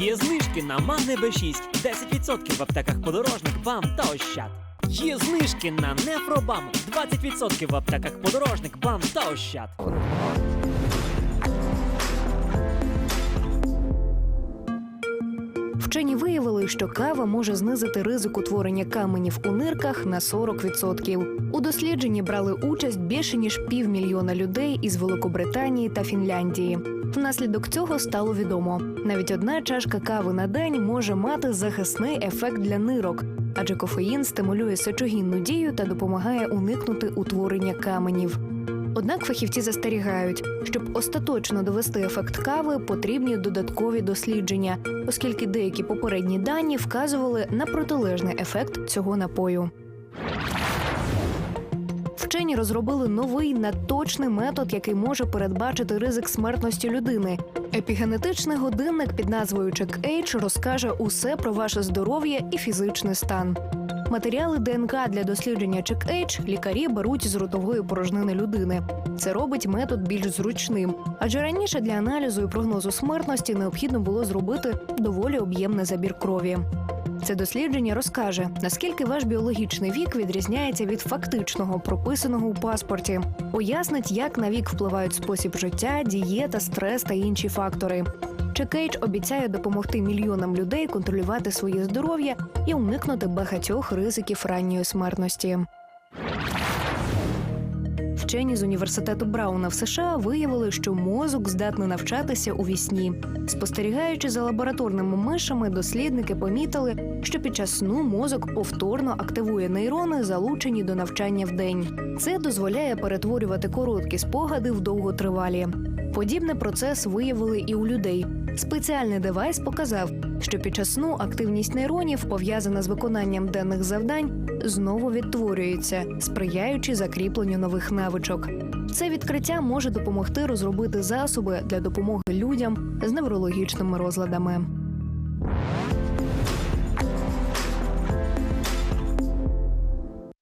Є знижки на Магне Б6, 10% в аптеках подорожник, бам та ощад. Є знижки на Нефробам, 20% в аптеках подорожник, бам та ощад. Вчені виявили, що кава може знизити ризик утворення каменів у нирках на 40%. У дослідженні брали участь більше ніж півмільйона людей із Великобританії та Фінляндії. Внаслідок цього стало відомо: навіть одна чашка кави на день може мати захисний ефект для нирок, адже кофеїн стимулює сечогінну дію та допомагає уникнути утворення каменів. Однак фахівці застерігають, щоб остаточно довести ефект кави, потрібні додаткові дослідження, оскільки деякі попередні дані вказували на протилежний ефект цього напою. Вчені розробили новий надточний метод, який може передбачити ризик смертності людини. Епігенетичний годинник під назвою CheckH розкаже усе про ваше здоров'я і фізичний стан. Матеріали ДНК для дослідження CheckH лікарі беруть з ротової порожнини людини. Це робить метод більш зручним, адже раніше для аналізу і прогнозу смертності необхідно було зробити доволі об'ємний забір крові. Це дослідження розкаже, наскільки ваш біологічний вік відрізняється від фактичного, прописаного у паспорті, пояснить, як на вік впливають спосіб життя, дієта, стрес та інші фактори. Чекейдж обіцяє допомогти мільйонам людей контролювати своє здоров'я і уникнути багатьох ризиків ранньої смертності. Вчені з університету Брауна в США виявили, що мозок здатний навчатися у вісні. Спостерігаючи за лабораторними мишами, дослідники помітили, що під час сну мозок повторно активує нейрони, залучені до навчання вдень. Це дозволяє перетворювати короткі спогади в довготривалі. Подібний процес виявили і у людей. Спеціальний девайс показав, що під час сну активність нейронів, пов'язана з виконанням денних завдань, знову відтворюється, сприяючи закріпленню нових навичок. Це відкриття може допомогти розробити засоби для допомоги людям з неврологічними розладами.